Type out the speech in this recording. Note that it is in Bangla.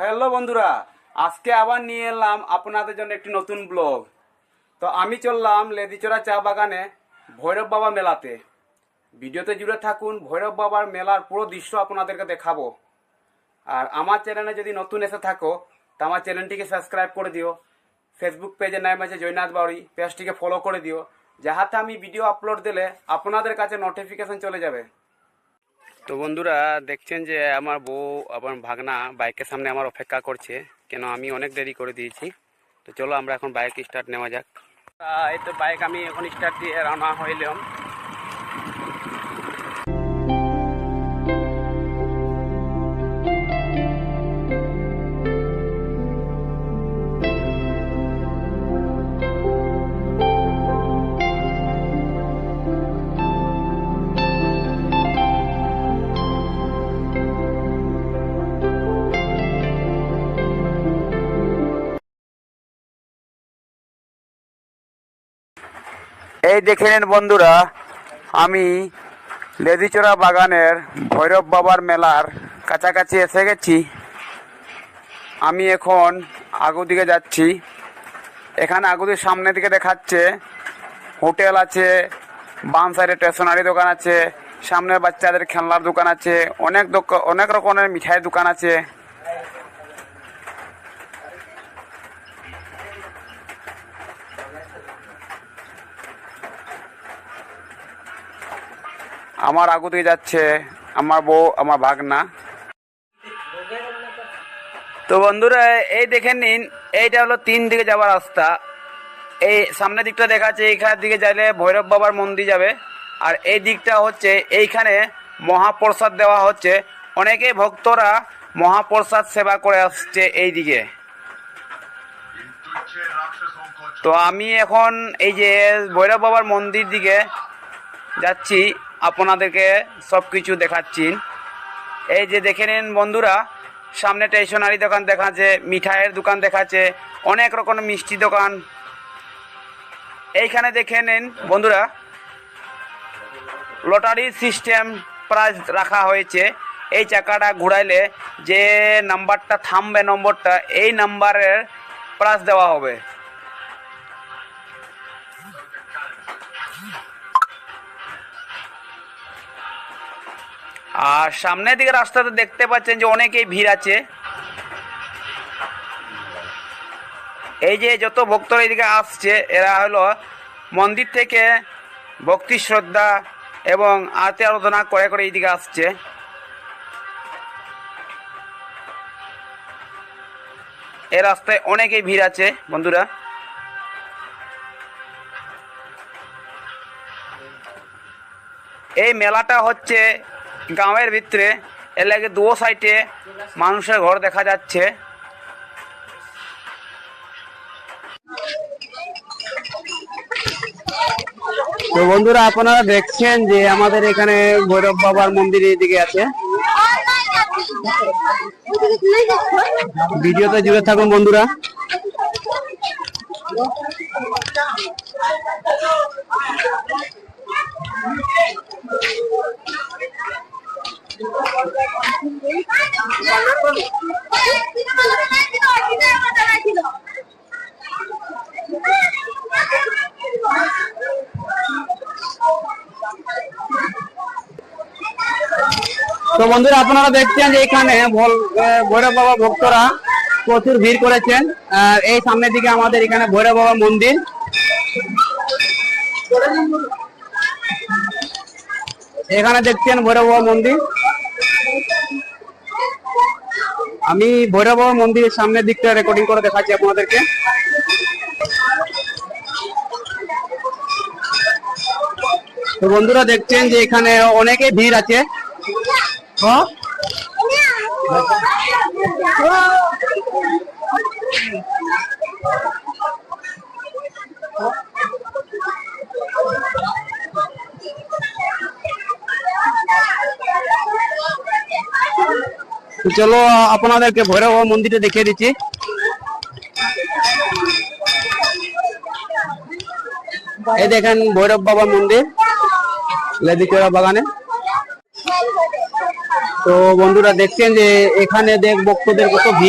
হ্যালো বন্ধুরা, আজকে আবার নিয়ে এলাম আপনাদের জন্য একটি নতুন ব্লগ। তো আমি চললাম লেদিচড়া চা বাগানে ভৈরব বাবা মেলাতে। ভিডিওতে জুড়ে থাকুন, ভৈরব বাবার মেলার পুরো দৃশ্য আপনাদেরকে দেখাবো। আর আমার চ্যানেলে যদি নতুন এসে থাকো, তো আমার চ্যানেলটিকে সাবস্ক্রাইব করে দিও। ফেসবুক পেজের নাম আছে জয়নাথ বাউরি পেজটিকে ফলো করে দিও। যাহাতে আমি ভিডিও আপলোড দিলে আপনাদের কাছে নোটিফিকেশন চলে যাবে। তো বন্ধুরা দেখছেন যে আমার বউ আমার ভাগনা বাইকের সামনে আমার অপেক্ষা করছে। কেন আমি অনেক দেরি করে দিয়েছি। তো চলো আমরা এখন বাইক স্টার্ট নেওয়া যাক। এই তো বাইক আমি এখন স্টার্ট দিয়ে রওনা হইলাম। এই দেখে নিন বন্ধুরা, আমি লেদিচড়া বাগানের ভৈরব বাবার মেলার কাছাকাছি এসে গেছি। আমি এখন আগু দিকে যাচ্ছি। এখানে আগুদির সামনের দিকে দেখাচ্ছে, হোটেল আছে, বাম সাইডে স্টেশনারি দোকান আছে, সামনে বাচ্চাদের খেলনার দোকান আছে, অনেক অনেক রকমের মিঠাই দোকান আছে। আমার আগু দিয়ে যাচ্ছে, আমার বউ, আমার ভাগনা। তো বন্ধুরা, এই দেখে নিন, এইটা হলো তিন দিকে যাওয়ার রাস্তা। এই সামনের দিকটা দেখাচ্ছে, এইখানের দিকে যাইলে ভৈরব বাবার মন্দির যাবে। আর এই দিকটা হচ্ছে, এইখানে মহাপ্রসাদ দেওয়া হচ্ছে। অনেকে ভক্তরা মহাপ্রসাদ সেবা করে আসছে এই দিকে। তো আমি এখন এই যে ভৈরব বাবার মন্দির দিকে যাচ্ছি আপনাদেরকে সব কিছু দেখাচ্ছি। এই যে দেখে নিন বন্ধুরা, সামনে স্টেশনারি দোকান দেখাচ্ছে, মিঠাইয়ের দোকান দেখাচ্ছে, অনেক রকমের মিষ্টি দোকান। এইখানে দেখে নিন বন্ধুরা, লটারি সিস্টেম প্রাইজ রাখা হয়েছে। এই চাকাটা ঘুরাইলে যে নাম্বারটা থামবে নম্বরটা, এই নাম্বারের প্রাইজ দেওয়া হবে। আর সামনের দিকে রাস্তাতে দেখতে পাচ্ছেন যে অনেকেই ভিড় আছে। এই যে যত ভক্তরা এদিকে আসছে, এরা হলো মন্দির থেকে ভক্তি শ্রদ্ধা এবং আরতি আরাধনা করে করে এইদিকে আসছে। এ রাস্তায় অনেকেই ভিড় আছে, বন্ধুরা। এই মেলাটা হচ্ছে গাঁয়ের ভিতরে লাগে দুও সাইডে মানুষের ঘর দেখা যাচ্ছে। তো বন্ধুরা, আপনারা দেখছেন যে আমাদের এখানে ভৈরব বাবার মন্দির এদিকে আছে। ভিডিওতে জুড়ে থাকুন বন্ধুরা। তো বন্ধুরা, আপনারা দেখছেন যে এখানে ভৈরব বাবা ভক্তরা প্রচুর ভিড় করেছেন। আর এই সামনের দিকে আমাদের এখানে ভৈরব বাবা মন্দির। এখানে দেখছেন ভৈরব বাবা মন্দির। আমি ভৈরব মন্দিরের সামনের দিকটা রেকর্ডিং করে দেখাচ্ছি আপনাদেরকে। তো বন্ধুরা দেখছেন যে এখানে অনেকে ভিড় আছে। হ্যাঁ। চলো, আপনাদেরকে ভৈরব মন্দিরটা দেখিয়ে দিচ্ছি। এই দেখেন ভৈরব বাবা মন্দির লেদিচড়া বাগানে। তো বন্ধুরা দেখছেন যে এখানে দেখ ভক্তদের কত ভিড়।